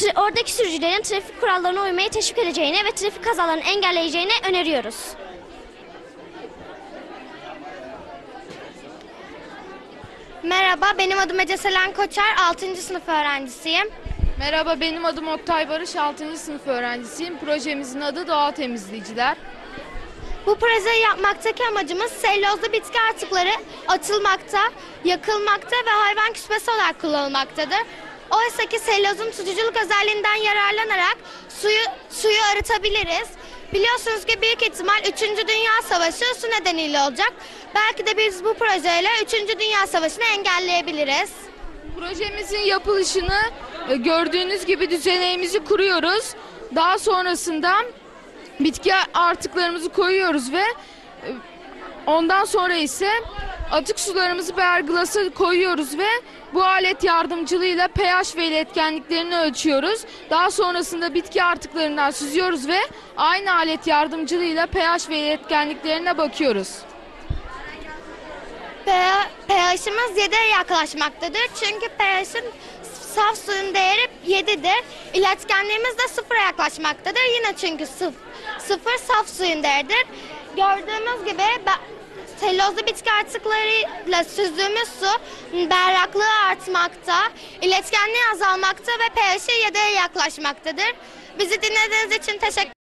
tra- oradaki sürücülerin trafik kurallarına uymayı teşvik edeceğine ve trafik kazalarını engelleyeceğine öneriyoruz. Merhaba, benim adım Ece Selen Koçer, 6. sınıf öğrencisiyim. Merhaba benim adım Oktay Barış 6. sınıf öğrencisiyim. Projemizin adı Doğa Temizleyiciler. Bu projeyi yapmaktaki amacımız sellozlu bitki artıkları atılmakta, yakılmakta ve hayvan küspesi olarak kullanılmaktadır. Oysa ki sellozun tutuculuk özelliğinden yararlanarak suyu suyu arıtabiliriz. Biliyorsunuz ki büyük ihtimal 3. Dünya Savaşı su nedeniyle olacak. Belki de biz bu projeyle 3. Dünya Savaşı'nı engelleyebiliriz. Projemizin yapılışını e, gördüğünüz gibi düzeneğimizi kuruyoruz. Daha sonrasında bitki artıklarımızı koyuyoruz ve e, ondan sonra ise atık sularımızı perglasa koyuyoruz ve bu alet yardımcılığıyla pH ve iletkenliklerini ölçüyoruz. Daha sonrasında bitki artıklarından süzüyoruz ve aynı alet yardımcılığıyla pH ve iletkenliklerine bakıyoruz. pH pH'imiz 7'ye yaklaşmaktadır. Çünkü pH'in saf suyun değeri 7'dir. İletkenliğimiz de sıfıra yaklaşmaktadır. Yine çünkü sıf, sıfır saf suyun değeridir. Gördüğümüz gibi selozlu bitki artıklarıyla süzdüğümüz su berraklığı artmakta, iletkenliği azalmakta ve pH'i 7'ye yaklaşmaktadır. Bizi dinlediğiniz için teşekkür